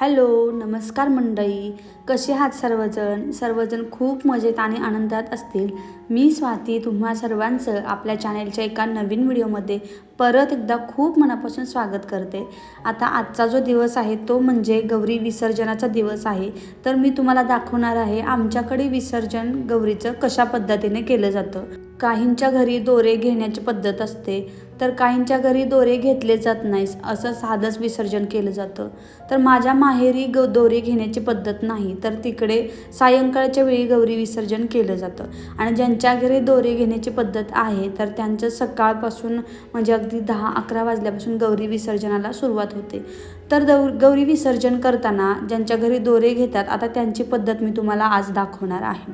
Hello नमस्कार मंडळी. कसे आहात सर्वजण? सर्वजण खूप मजेत आणि आनंदात असतील. मी स्वाती तुम्हा सर्वांचं आपल्या चॅनेलच्या एका नवीन व्हिडिओमध्ये परत एकदा खूप मनापासून स्वागत करते. आता आजचा जो दिवस आहे तो म्हणजे गौरी विसर्जनाचा दिवस आहे. तर मी तुम्हाला दाखवणार आहे आमच्याकडे विसर्जन गौरीचं कशा पद्धतीने केलं जातं. काहींच्या घरी दोरे घेण्याची पद्धत असते तर काहींच्या घरी दोरे घेतले जात नाहीस असं साधंच विसर्जन केलं जातं. तर माझ्या माहेरी ग दोरे घेण्याची पद्धत नाही तर तिकडे सायंकाळच्या वेळी गौरी विसर्जन केलं जातं. आणि ज्यांच्या घरी दोरे घेण्याची पद्धत आहे तर त्यांचं सकाळपासून म्हणजे अगदी दहा अकरा वाजल्यापासून गौरी विसर्जनाला सुरुवात होते. तर दौ गौरी विसर्जन करताना ज्यांच्या घरी दोरे घेतात आता त्यांची पद्धत मी तुम्हाला आज दाखवणार आहे.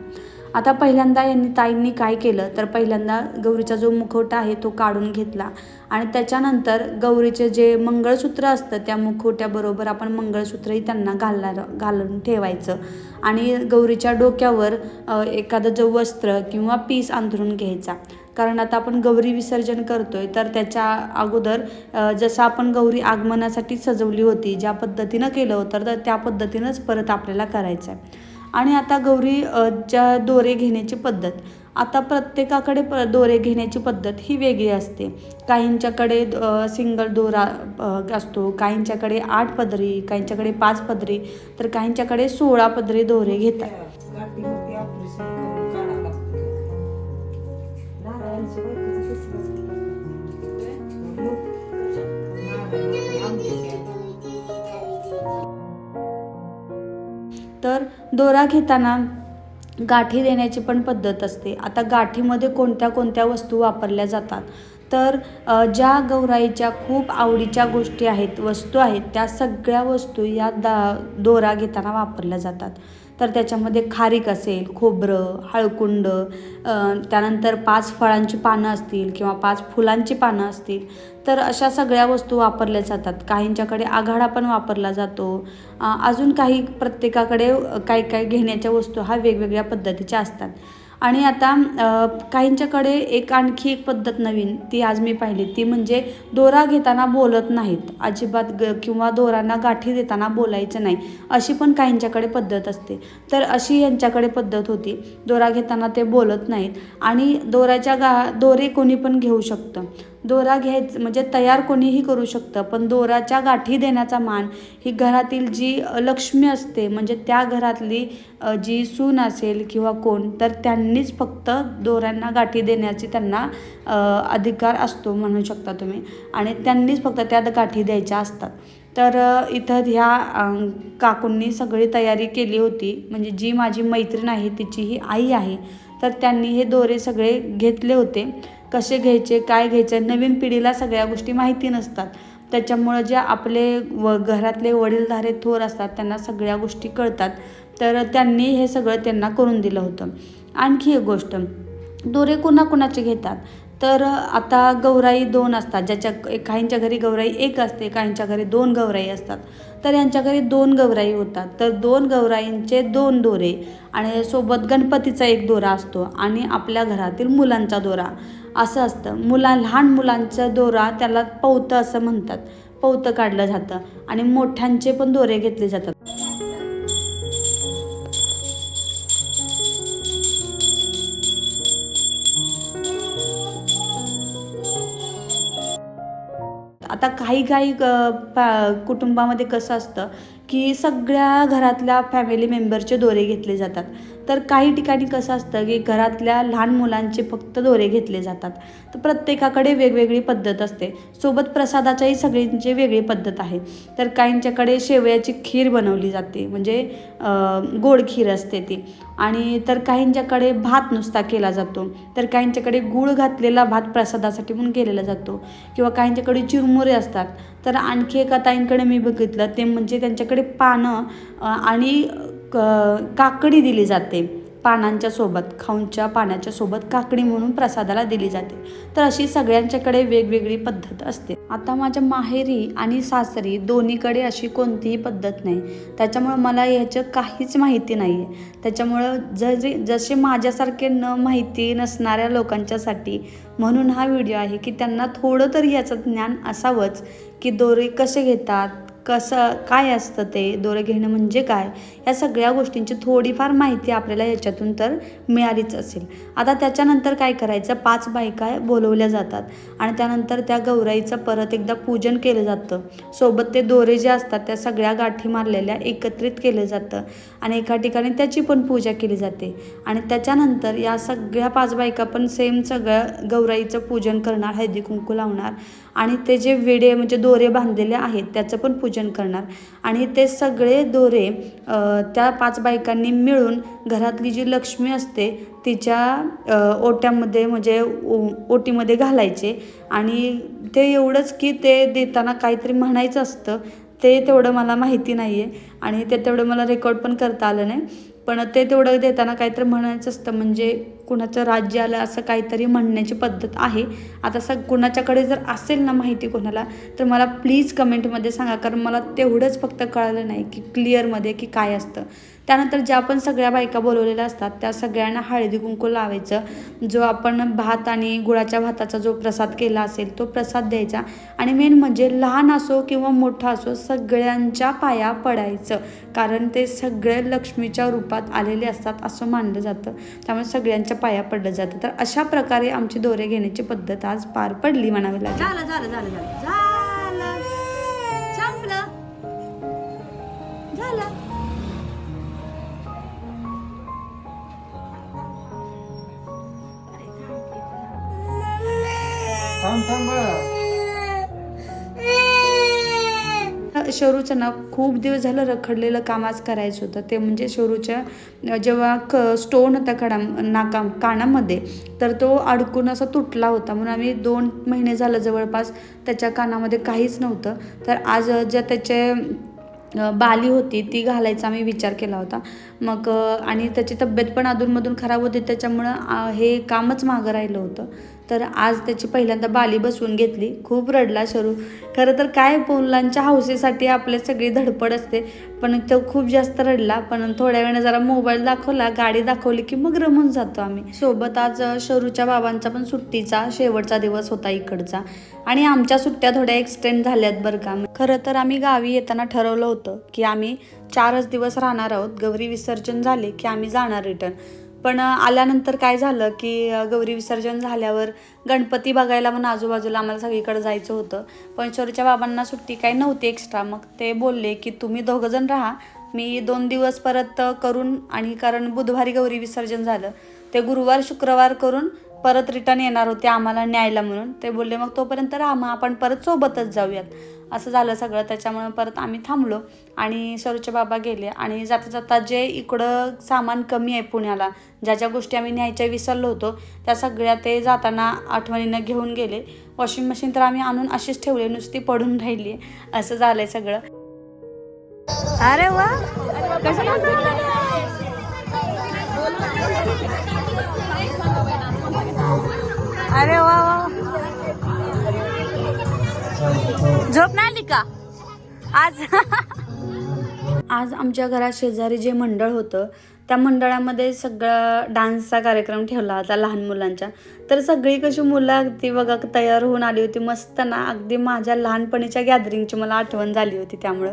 आता पहिल्यांदा यांनी ताईंनी काय केलं? तर पहिल्यांदा गौरीचा जो मुखवटा आहे तो काढून घेतला. आणि त्याच्यानंतर गौरीचे जे मंगळसूत्र असतं त्या मुखवट्याबरोबर आपण मंगळसूत्रही त्यांना घालणार घालून ठेवायचं. आणि गौरीच्या डोक्यावर एखादं जो वस्त्र किंवा पीस अंथरून घ्यायचा. कारण आता आपण गौरी विसर्जन करतोय तर त्याच्या अगोदर जसं आपण गौरी आगमनासाठी सजवली होती ज्या पद्धतीनं केलं होतं तर त्या पद्धतीनंच परत आपल्याला करायचं आहे आणि आता गौरी ज्या दोरे घेण्याची पद्धत आता प्रत्येकाकडे प दोरे घेण्याची पद्धत ही वेगळी असते. काहींच्याकडे सिंगल दोरा असतो काहींच्याकडे आठ पदरी काहींच्याकडे पाच पदरी तर काहींच्याकडे सोळा पदरी दोरे घेतात. दोरा घेताना गाठी देण्याची पण पद्धत असते. आता गाठीमध्ये कोणत्या कोणत्या वस्तू वापरल्या जातात? तर ज्या गौराईच्या खूप आवडीच्या गोष्टी आहेत वस्तू आहेत त्या सगळ्या वस्तू या दा दोरा घेताना वापरल्या जातात. तर त्याच्यामध्ये खारीक असेल खोबरं हळकुंड त्यानंतर पाच फळांची पानं असतील किंवा पाच फुलांची पानं असतील तर अशा सगळ्या वस्तू वापरल्या जातात. काहींच्याकडे आघाडा पण वापरला जातो. अजून काही प्रत्येकाकडे काही काही घेण्याच्या वस्तू हा वेगवेगळ्या पद्धतीच्या असतात. आणि आता काहींच्याकडे एक आणखी एक पद्धत नवीन ती आज मी पाहिली. ती म्हणजे दोरा घेताना बोलत नाहीत. अजिबात ग किंवा दोरांना गाठी देताना बोलायचं नाही अशी पण काहींच्याकडे पद्धत असते. तर अशी यांच्याकडे पद्धत होती. दोरा घेताना ते बोलत नाहीत. आणि दोऱ्याच्या गा दोरे कोणी पण घेऊ शकतं. दोरा घ्यायचं म्हणजे तयार कोणीही करू शकतं पण दोराच्या गाठी देण्याचा मान ही घरातील जी लक्ष्मी असते म्हणजे त्या घरातली जी सून असेल किंवा कोण तर त्यांनीच फक्त दोऱ्यांना गाठी देण्याची त्यांना अधिकार असतो म्हणू शकता तुम्ही. आणि त्यांनीच फक्त त्यात गाठी द्यायच्या असतात. तर इथं ह्या काकूंनी सगळी तयारी केली होती. म्हणजे जी माझी मैत्रीण आहे तिची ही आई आहे. तर त्यांनी हे दोरे सगळे घेतले होते. कसे घ्यायचे काय घ्यायचे नवीन पिढीला सगळ्या गोष्टी माहिती नसतात. त्याच्यामुळं जे आपले व घरातले वडीलधारे थोर असतात त्यांना सगळ्या गोष्टी कळतात. तर त्यांनी हे सगळं त्यांना करून दिलं होतं. आणखी एक गोष्ट. दोरे कोणाकोणाचे घेतात? तर आता गौराई दोन असतात ज्याच्या काहींच्या घरी गौराई एक असते काहींच्या घरी दोन गौराई असतात. तर यांच्या घरी दोन गौराई होतात. तर दोन गौराईंचे दोन दोरे आणि सोबत गणपतीचा एक दोरा असतो आणि आपल्या घरातील मुलांचा दोरा. असं असतं. मुला लहान मुलांचा दोरा त्याला पौतं असं म्हणतात. पौतं काढलं जातं आणि मोठ्यांचे पण दोरे घेतले जातात. आता काही काही पा- कुटुंबामध्ये कसं असतं की सगळ्या घरातल्या फॅमिली मेंबरचे दोरे घेतले जातात. तर काही ठिकाणी कसं असतं की घरातल्या लहान मुलांचे फक्त दोरे घेतले जातात. तर प्रत्येकाकडे वेगवेगळी पद्धत असते. सोबत प्रसादाच्याही सगळींची वेगळी पद्धत आहे. तर काहींच्याकडे शेवयाची खीर बनवली जाते. म्हणजे गोड खीर असते ती. आणि तर काहींच्याकडे भात नुसता केला जातो. तर काहींच्याकडे गूळ घातलेला भात प्रसादासाठी पण केलेला जातो. किंवा काहींच्याकडे चिरमुरे असतात. तर आणखी एका ताईंकडे मी बघितलं ते म्हणजे त्यांच्याकडे पानं आणि क- काकडी दिली जाते. पानांच्या सोबत खाऊंच्या पाण्याच्या सोबत काकडी म्हणून प्रसादाला दिली जाते. तर अशी सगळ्यांच्याकडे वेगवेगळी पद्धत असते. आता माझ्या माहेरी आणि सासरी दोन्हीकडे अशी कोणतीही पद्धत नाही. त्याच्यामुळं मला ह्याचं काहीच माहिती नाही आहे त्याच्यामुळं जरी जसे माझ्यासारखे न माहिती नसणाऱ्या लोकांच्यासाठी म्हणून हा व्हिडिओ आहे की त्यांना थोडं तरी याचं ज्ञान असावंच की दोरे कसे घेतात कसं काय असतं ते दोरे घेणं म्हणजे काय या सगळ्या गोष्टींची थोडीफार माहिती आपल्याला याच्यातून तर मिळालीच असेल. आता त्याच्यानंतर काय करायचं पाच बायका बोलवल्या जातात आणि त्यानंतर त्या गौराईचं परत एकदा पूजन केलं जातं. सोबत ते दोरे जे असतात त्या सगळ्या गाठी मारलेल्या एकत्रित केलं जातं आणि एका ठिकाणी त्याची पण पूजा केली जाते. आणि त्याच्यानंतर या सगळ्या पाच बायका पण सेम सगळं गौराईचं पूजन करणार हळदी कुंकू लावणार आणि ते जे विडे म्हणजे दोरे बांधलेले आहेत त्याचं पण पूजन करणार. आणि ते सगळे दोरे त्या पाच बायकांनी मिळून घरातली जी लक्ष्मी असते तिच्या ओट्यामध्ये म्हणजे ओ ओटीमध्ये घालायचे. आणि ते एवढंच की ते देताना काहीतरी म्हणायचं असतं. ते तेवढं मला माहिती नाही आहे आणि ते तेवढं मला रेकॉर्ड पण करता आलं नाही. पण ते तेवढं देताना काहीतरी म्हणायचं असतं म्हणजे कुणाचं राज्य आलं असं काहीतरी म्हणण्याची पद्धत आहे. आता असं कुणाच्याकडे जर असेल ना माहिती कोणाला तर मला प्लीज कमेंटमध्ये सांगा. कारण मला तेवढंच फक्त कळालं नाही की क्लिअरमध्ये की काय असतं. त्यानंतर ज्या पण सगळ्या बायका बोलवलेल्या असतात त्या सगळ्यांना हळदी कुंकू लावायचं. जो आपण भात आणि गुळाच्या भाताचा जो प्रसाद केला असेल तो प्रसाद द्यायचा. आणि मेन म्हणजे लहान असो किंवा मोठा असो सगळ्यांच्या पाया पडायचं. कारण ते सगळे लक्ष्मीच्या रूपात आलेले असतात असं मानलं जातं. त्यामुळे सगळ्यांच्या पाया पडलं जातं. तर अशा प्रकारे आमची दोरे घेण्याची पद्धत आज पार पडली म्हणावी लागेल. झालं झालं झालं झालं थांब थांब शरूचं ना खूप दिवस झालं रखडलेलं काम आज करायचं होतं. ते म्हणजे शरूच्या जेव्हा क स्टोन होता कडा नाका कानामध्ये तर तो अडकून असा तुटला होता. म्हणून आम्ही दोन महिने झालं जवळपास त्याच्या कानामध्ये काहीच नव्हतं. तर आज ज्या त्याचे बाली होती ती घालायचा आम्ही विचार केला होता. मग आणि त्याची तब्येत पण अधूनमधून खराब होती. त्याच्यामुळं हे कामच मागं राहिलं होतं. तर आज त्याची पहिल्यांदा बाली बसवून घेतली. खूप रडला शरू. खरं तर काय मुलांच्या हौसेसाठी आपले सगळी धडपड असते. पण तो खूप जास्त रडला. पण थोड्या वेळाने जरा मोबाईल दाखवला गाडी दाखवली की मग रमून जातो आम्ही. सोबत आज शरूच्या बाबांचा पण सुट्टीचा शेवटचा दिवस होता इकडचा. आणि आमच्या सुट्ट्या थोड्या एक्सटेंड झाल्यात बरं का. खरं तर आम्ही गावी येताना ठरवलं होतं की आम्ही चारच दिवस राहणार आहोत. गौरी विसर्जन झाले की आम्ही जाणार रिटर्न पण आल्यानंतर काय झालं की गौरी विसर्जन झाल्यावर गणपती बघायला म्हणून आजूबाजूला आम्हाला सगळीकडे जायचं होतं. पण शरूच्या बाबांना सुट्टी काही नव्हती एक्स्ट्रा मग ते बोलले की तुम्ही दोघंजण राहा. मी दोन दिवस परत करून आणि कारण बुधवारी गौरी विसर्जन झालं. ते गुरुवार शुक्रवार करून परत रिटर्न येणार होते आम्हाला न्यायला म्हणून. ते बोलले मग तोपर्यंत राहा मग आपण परत सोबतच जाऊयात. असं झालं सगळं. त्याच्यामुळं परत आम्ही थांबलो आणि शरूचे बाबा गेले आणि जाता जाता जे इकडं सामान कमी आहे पुण्याला ज्या ज्या गोष्टी आम्ही न्यायच्या विसरलो होतो त्या सगळ्या ते जाताना आठवणीनं घेऊन गेले. वॉशिंग मशीन तर आम्ही आणून अशीच ठेवली नुसती पडून राहिली. असं झालंय सगळं. अरे वा! अरे वा वा. झोप नाही आली का? आज. आज आमच्या घरात शेजारी जे मंडळ होतं त्या मंडळामध्ये सगळा डान्सचा कार्यक्रम ठेवला होता लहान मुलांच्या. तर सगळी कशी मुलं अगदी बघा तयार होऊन आली होती मस्त ना. अगदी माझ्या लहानपणीच्या गॅदरिंगची मला आठवण झाली होती त्यामुळं.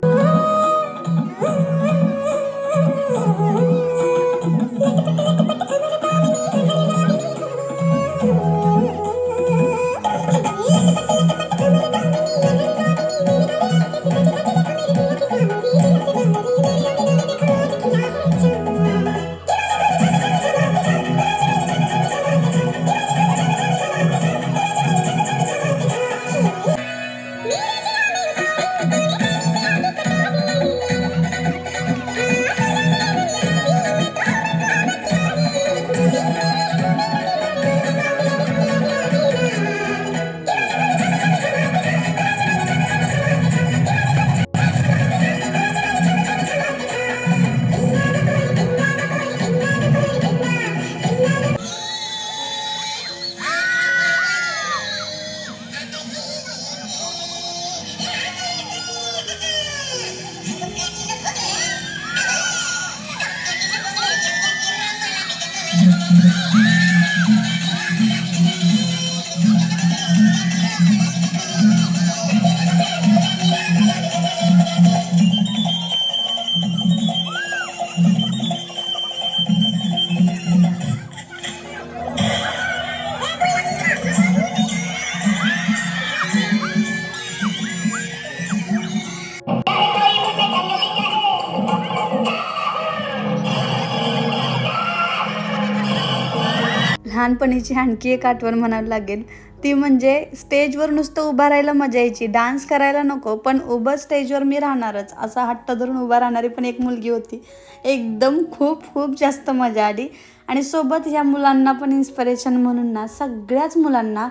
लहानपणीची आणखी एक आठवण म्हणावी लागेल. ती म्हणजे स्टेजवर नुसतं उभा राहायला मजा यायची. डान्स करायला नको पण उभं स्टेजवर मी राहणारच. असा हट्ट धरून उभा राहणारी पण एक मुलगी होती. एकदम खूप खूप जास्त मजा आली. आणि सोबत ह्या मुलांना पण इन्स्पिरेशन म्हणून ना सगळ्याच मुलांना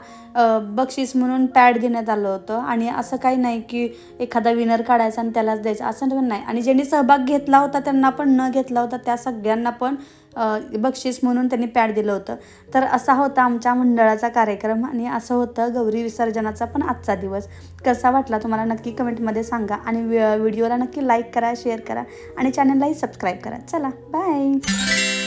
बक्षीस म्हणून पॅड देण्यात आलं होतं. आणि असं काही नाही की एखादा विनर काढायचा आणि त्यालाच द्यायचा असं पण नाही. आणि ज्यांनी सहभाग घेतला होता त्यांना पण न घेतला होता त्या सगळ्यांना पण बक्षीस म्हणून त्यांनी पॅड दिलं होतं. तर असा होता आमच्या मंडळाचा कार्यक्रम आणि असं होतं गौरी विसर्जनाचा पण आजचा दिवस. कसा वाटला तुम्हाला नक्की कमेंटमध्ये सांगा आणि व्हिडिओला नक्की लाईक करा शेअर करा आणि चॅनललाही सबस्क्राईब करा. चला बाय